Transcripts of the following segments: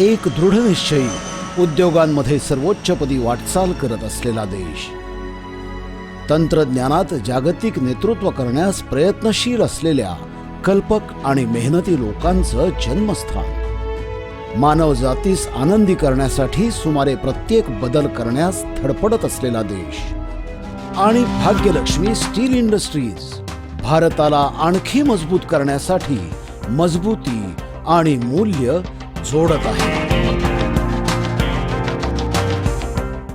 एक दृढनिश्चयी उद्योगांमध्ये सर्वोच्चपदी वाटचाल करत असलेला देश. तंत्रज्ञानात जागतिक नेतृत्व करण्यास प्रयत्नशील असलेल्या कल्पक आणि मेहनती लोकांचं जन्मस्थान. मानव जातीस आनंदी करण्यासाठी सुमारे प्रत्येक बदल करण्यास धडपडत असलेला देश. आणि भाग्यलक्ष्मी स्टील इंडस्ट्रीज भारताला आणखी मजबूत करण्यासाठी मजबूती आणि मूल्य जोडत आहे.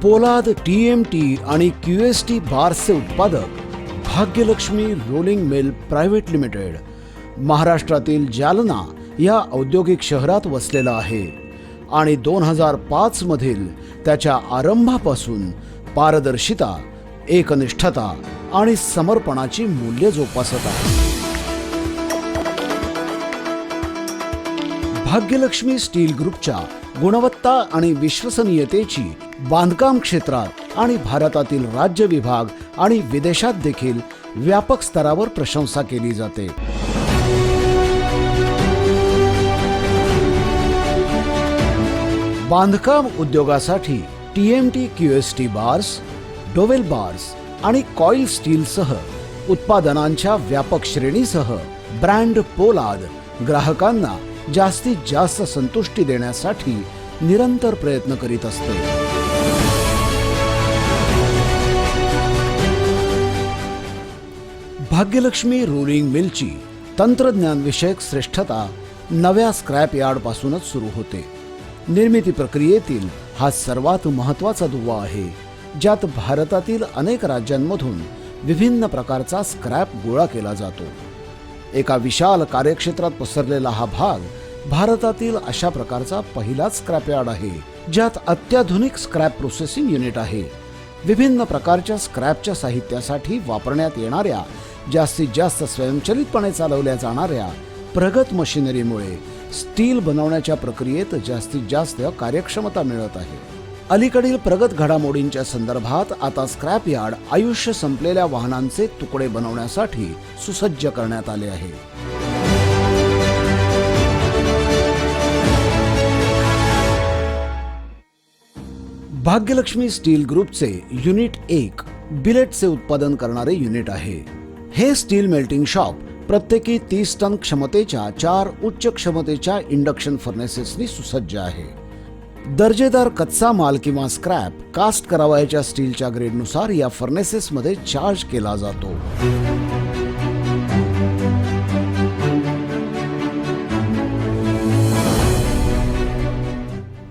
पोलाद टी एम टी आणि क्यू एस टी बार्सचे उत्पादक Bhagyalakshmi rolling mill private limited महाराष्ट्रातील जालना या औद्योगिक शहरात वसलेला आहे आणि दोन हजार पाच मधील त्याच्या आरंभापासून पारदर्शिता एकनिष्ठता आणि समर्पणाची मूल्य जोपासत आहे. भाग्यलक्ष्मी स्टील ग्रुपच्या गुणवत्ता आणि विश्वसनीयतेची बांधकाम क्षेत्रात आणि भारतातील राज्य विभाग आणि विदेशात देखील व्यापक स्तरावर प्रशंसा केली जाते. बांधकाम उद्योगासाठी T M T Q S T bars dowel bars आणि कॉईल स्टीलसह उत्पादनांच्या व्यापक श्रेणीसह ब्रँड पोलाद ग्राहकांना जास्तीत जास्त संतुष्टी देण्यासाठी निरंतर प्रयत्न करीत असते. भाग्यलक्ष्मी रोलिंग मिलची तंत्रज्ञान विषयक श्रेष्ठता नव्या स्क्रॅप यार्डपासूनच सुरू होते. निर्मिती प्रक्रियेतील हा सर्वात महत्त्वाचा दुवा आहे ज्यात भारतातील अनेक राज्यांमधून विभिन्न प्रकारचा स्क्रॅप गोळा केला जातो. एका विशाल कार्यक्षेत्रात पसरलेला हा भाग भारतातील अशा प्रकारचा पहिलाच स्क्रॅपयार्ड आहे ज्यात अत्याधुनिक स्क्रॅप प्रोसेसिंग युनिट आहे. विभिन्न प्रकारच्या स्क्रॅपच्या साहित्यासाठी वापरण्यात येणाऱ्या जास्तीत जास्त स्वयंचलितपणे चालवल्या जाणाऱ्या प्रगत मशिनरीमुळे स्टील बनवण्याच्या प्रक्रियेत जास्तीत जास्त कार्यक्षमता मिळत आहे. अलीकडील प्रगत घडामोडींच्या संदर्भात आता स्क्रॅप यार्ड आयुष्य संपलेल्या वाहनांचे तुकडे बनवण्यासाठी सुसज्ज करण्यात आले आहे. भाग्यलक्ष्मी स्टील ग्रुपचे युनिट एक बिलेटचे उत्पादन करणारे युनिट आहे. हे स्टील मेल्टिंग शॉप प्रत्येकी तीस टन क्षमतेच्या चार उच्च क्षमतेच्या इंडक्शन फर्नेसेसनी सुसज्ज आहे. दर्जेदार कच्चा माल किंवा स्क्रॅप कास्ट करावयाच्या स्टीलच्या ग्रेडनुसार या फर्नेसेसमध्ये चार्ज केला जातो.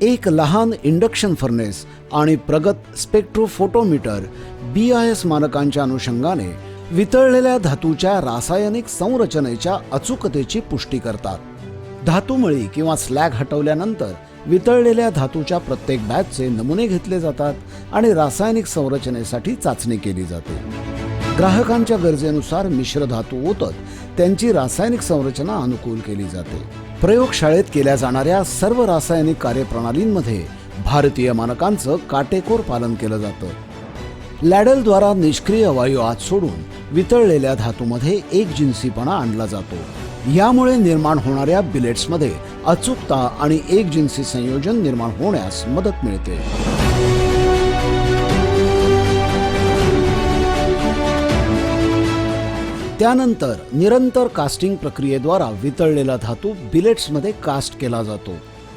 एक लहान इंडक्शन फर्नेस आणि प्रगत स्पेक्ट्रोफोटोमीटर बी आय एस मानकांच्या अनुषंगाने वितळलेल्या धातूच्या रासायनिक संरचनेच्या अचूकतेची पुष्टी करतात. धातूमळी किंवा स्लॅग हटवल्यानंतर वितळलेल्या धातूच्या प्रत्येक बॅचचे नमुने घेतले जातात आणि रासायनिक संरचनेसाठी चाचणी केली जाते. ग्राहकांच्या गरजेनुसार मिश्र धातू ओतत त्यांची रासायनिक संरचना अनुकूल केली जाते. प्रयोगशाळेत केल्या जाणाऱ्या सर्व रासायनिक कार्यप्रणालींमध्ये भारतीय मानकांचं काटेकोर पालन केलं जातं. लॅडलद्वारा निष्क्रिय वायू आत सोडून वितळलेल्या धातूमध्ये एक जिन्सीपणा आणला जातो. यामुळे निर्माण होणाऱ्या बिलेट्समध्ये अचूकता आणि एक जिन्सी संयोजन निर्माण होण्यास मदत मिळते. त्यानंतर निरंतर कास्टिंग प्रक्रियेद्वारा वितळलेला धातू बिलेट्समध्ये कास्ट केला जातो.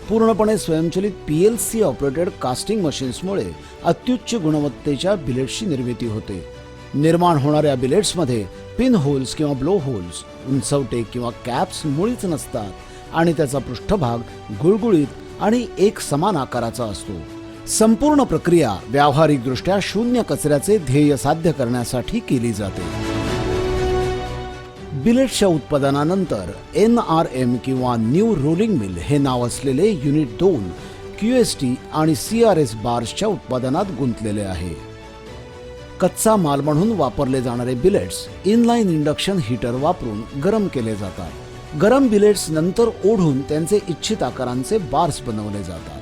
पूर्णपणे स्वयंचलित P L C operated casting मशीन्समुळे अत्युच्च गुणवत्तेच्या बिलेट्सची निर्मिती होते. निर्माण होणाऱ्या बिलेट्समध्ये पिन होल्स किंवा ब्लो होल्स उंचवटे किंवा कॅप्स मुळीच नसतात आणि त्याचा पृष्ठभाग गुळगुळीत आणि एक समान आकाराचा असतो. संपूर्ण प्रक्रिया व्यावहारिकदृष्ट्या शून्य कचऱ्याचे ध्येय साध्य करण्यासाठी केली जाते. बिलेटच्या उत्पादनानंतर एन आर एम किंवा न्यू रोलिंग मिल हे नाव असलेले युनिट दोन क्यू एस टी आणि सी आर एस बार्सच्या उत्पादनात गुंतलेले आहे. कच्चा माल म्हणून वापरले जाणारे बिलेट्स इनलाईन इंडक्शन हीटर वापरून गरम केले जातात. गरम बिलेट्स नंतर ओढून त्यांचे इच्छित आकारांचे बार्स बनवले जातात.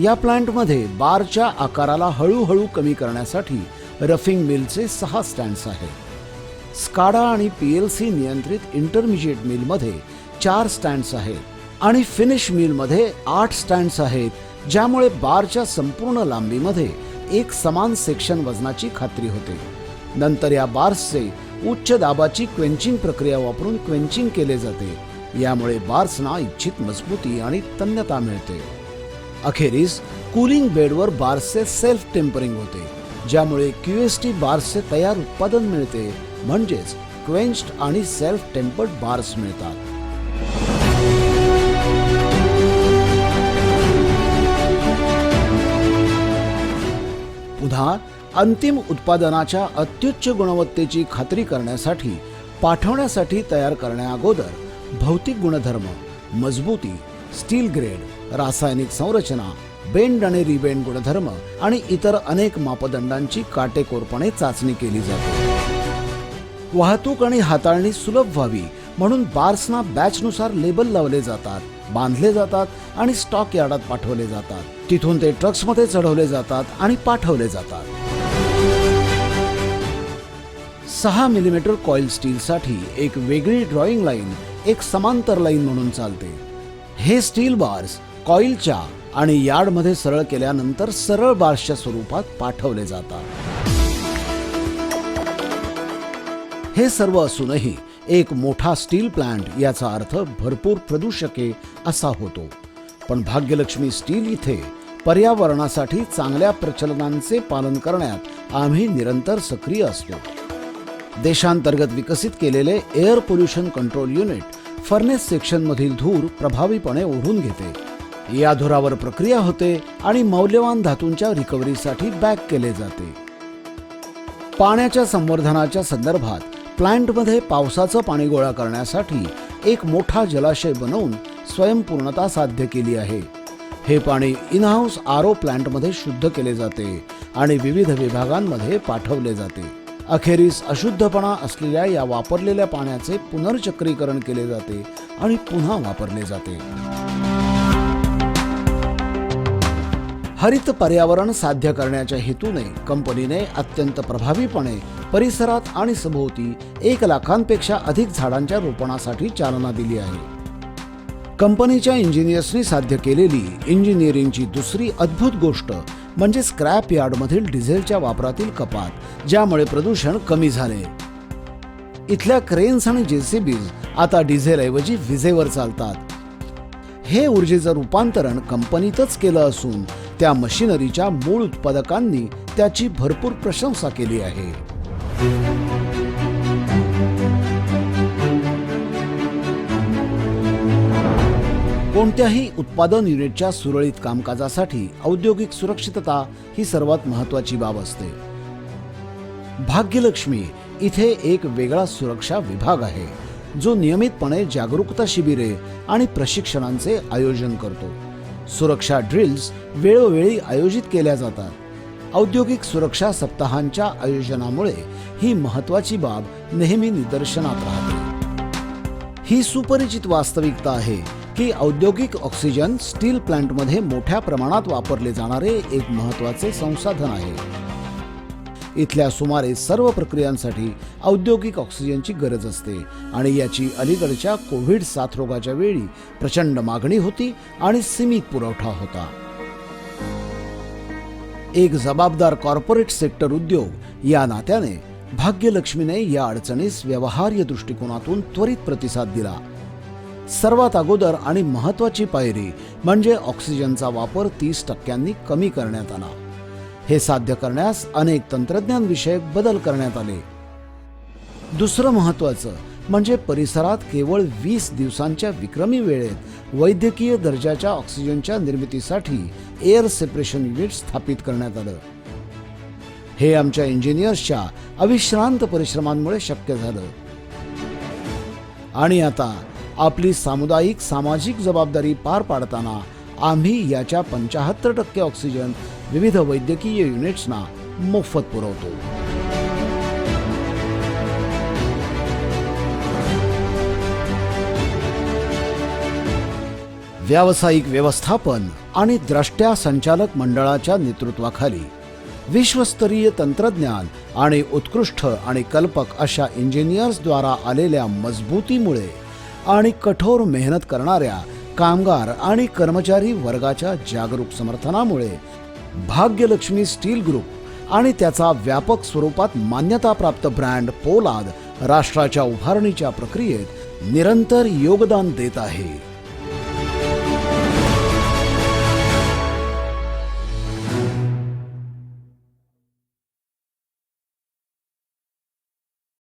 या प्लांटमध्ये बारच्या आकाराला हळूहळू कमी करण्यासाठी रफिंग मिलचे सहा स्टँड्स आहेत. स्काडा आणि पी एल सी नियंत्रित इंटरमिजिएट मिलमध्ये चार स्टँड्स आहेत आणि फिनिश मिलमध्ये आठ स्टँड्स आहेत ज्यामुळे बारच्या संपूर्ण लांबीमध्ये एक समान सेक्शन वजनाची खात्री होते. नंतर या बार्सचे उच्च दाबाची क्वेंचिंग प्रक्रिया वापरून क्वेंचिंग केले जाते. यामुळे बार्सना इच्छित मजबूती आणि तन्यता मिळते. अखेरीस कूलिंग बेडवर बार्सचे सेल्फ टेम्परिंग होते ज्यामुळे क्यूएसटी बार्सचे तयार उत्पादन मिळते. म्हणजेच क्वेंच्ड आणि सेल्फ टेम्पर्ड बार्स मिळतात. अंतिम उत्पादनाच्या अत्युच्च गुणवत्तेची खात्री करण्यासाठी पाठवण्यासाठी तयार करण्याअगोदर भौतिक गुणधर्म मजबूती स्टील ग्रेड रासायनिक संरचना बेंड आणि रिबेंड गुणधर्म आणि इतर अनेक मापदंडांची काटेकोरपणे चाचणी केली जाते. वाहतूक आणि हाताळणी सुलभ व्हावी म्हणून बार्सना बॅचनुसार लेबल लावले जातात बांधले जातात आणि स्टॉक यार्डात पाठवले जातात. तिथून ते ट्रक्समध्ये चढवले जातात आणि पाठवले जातात. सहा मिलीमीटर कॉईल स्टीलसाठी एक वेगळी ड्रॉइंग लाईन एक समांतर लाईन म्हणून चालते. हे स्टील बार्स कॉईलच्या आणि यार्डमध्ये सरळ केल्यानंतर सरळ बार्सच्या स्वरूपात पाठवले जातात. हे सर्व असूनही एक मोठा स्टील प्लांट याचा अर्थ भरपूर प्रदूषके असा होतो. पण भाग्यलक्ष्मी स्टील इथे पर्यावरणासाठी चांगल्या प्रचलनांचे पालन करण्यात आम्ही निरंतर सक्रिय असतो. देशांतर्गत विकसित केलेले air pollution control unit furnace सेक्शनमधील धूर प्रभावीपणे ओढून घेते. या धुरावर प्रक्रिया होते आणि मौल्यवान धातूंच्या रिकव्हरीसाठी बॅक केले जाते. पाण्याच्या संवर्धनाच्या संदर्भात प्लांटमध्ये पावसाचं पाणी गोळा करण्यासाठी एक मोठा जलाशय बनवून स्वयंपूर्णता साध्य केली आहे. हे पाणी इनहाऊस आरो प्लांटमध्ये शुद्ध केले जाते आणि विविध विभागांमध्ये पाठवले जाते. अखेरीस अशुद्धपणा असलेल्या या वापरलेल्या पाण्याचे पुनर्चक्रीकरण केले जाते आणि पुन्हा वापरले जाते. हरित पर्यावरण साध्य करण्याच्या हेतूने कंपनीने अत्यंत प्रभावीपणे परिसरात आणि सभोवती एक लाखांपेक्षा अधिक झाडांच्या रोपणासाठी चालना दिली आहे. कंपनीच्या इंजिनियर्सनी साध्य केलेली इंजिनिअरिंगची दुसरी अद्भुत गोष्ट म्हणजे स्क्रॅप यार्डमधील डिझेलच्या वापरातील कपात ज्यामुळे प्रदूषण कमी झाले. इथल्या क्रेन्स आणि जेसीबीज आता डिझेलऐवजी विजेवर चालतात. हे ऊर्जेचं रूपांतरण कंपनीतच केलं असून त्या मशिनरीच्या मूळ उत्पादकांनी त्याची भरपूर प्रशंसा केली आहे. कोणत्याही उत्पादन युनिटच्या सुरळीत कामकाजासाठी औद्योगिक सुरक्षितता ही सर्वात महत्वाची बाब असते. भाग्यलक्ष्मी इथे एक वेगळा सुरक्षा विभाग आहे जो नियमितपणे जागरूकता शिबिरे आणि प्रशिक्षणांचे आयोजन करतो. सुरक्षा ड्रिल्स वेळोवेळी आयोजित केल्या जातात. औद्योगिक सुरक्षा सप्ताहांच्या आयोजनामुळे ही महत्वाची बाब नेहमी निदर्शनात राहते. ही सुपरिचित वास्तविकता आहे की औद्योगिक ऑक्सिजन स्टील प्लांटमध्ये मोठ्या प्रमाणात वापरले जाणारे एक महत्त्वाचे संसाधन आहे. इथल्या सुमारे सर्व प्रक्रियांसाठी औद्योगिक ऑक्सिजनची गरज असते आणि याची अलीकडच्या कोविड साथरोगाच्या वेळी प्रचंड मागणी होती आणि सीमित पुरवठा होता. एक जबाबदार कॉर्पोरेट सेक्टर उद्योग या नात्याने भाग्यलक्ष्मीने या अडचणीस व्यवहार्य दृष्टिकोनातून त्वरित प्रतिसाद दिला. सर्वात अगोदर आणि महत्वाची पायरी म्हणजे ऑक्सिजनचा वापर तीस टक्क्यांनी कमी करण्यात आला. हे साध्य करण्यास अनेक तंत्रज्ञान विषयक बदल करण्यात आले. दुसरं महत्वाचं म्हणजे परिसरात केवळ वीस दिवसांच्या विक्रमी वेळेत वैद्यकीय दर्जाच्या ऑक्सिजनच्या निर्मितीसाठी एअर सेपरेशन युनिट स्थापित करण्यात आलं. हे आमच्या इंजिनियर्सच्या अविश्रांत परिश्रमांमुळे शक्य झालं. आणि आता आपली सामुदायिक सामाजिक जबाबदारी पार पाडताना आम्ही याच्या पंचाहत्तर टक्के ऑक्सिजन विविध वैद्यकीय युनिट्सना मोफत पुरवतो. व्यावसायिक व्यवस्थापन आणि द्रष्ट्या संचालक मंडळाच्या नेतृत्वाखाली विश्वस्तरीय तंत्रज्ञान आणि उत्कृष्ट आणि कल्पक अशा इंजिनियर्सद्वारा आलेल्या मजबूतीमुळे आणि कठोर मेहनत करणाऱ्या कामगार आणि कर्मचारी वर्गाच्या जागरूक समर्थनामुळे भाग्यलक्ष्मी स्टील ग्रुप आणि त्याचा व्यापक स्वरूपात मान्यताप्राप्त ब्रँड पोलाद राष्ट्राच्या उभारणीच्या प्रक्रियेत निरंतर योगदान देत आहे.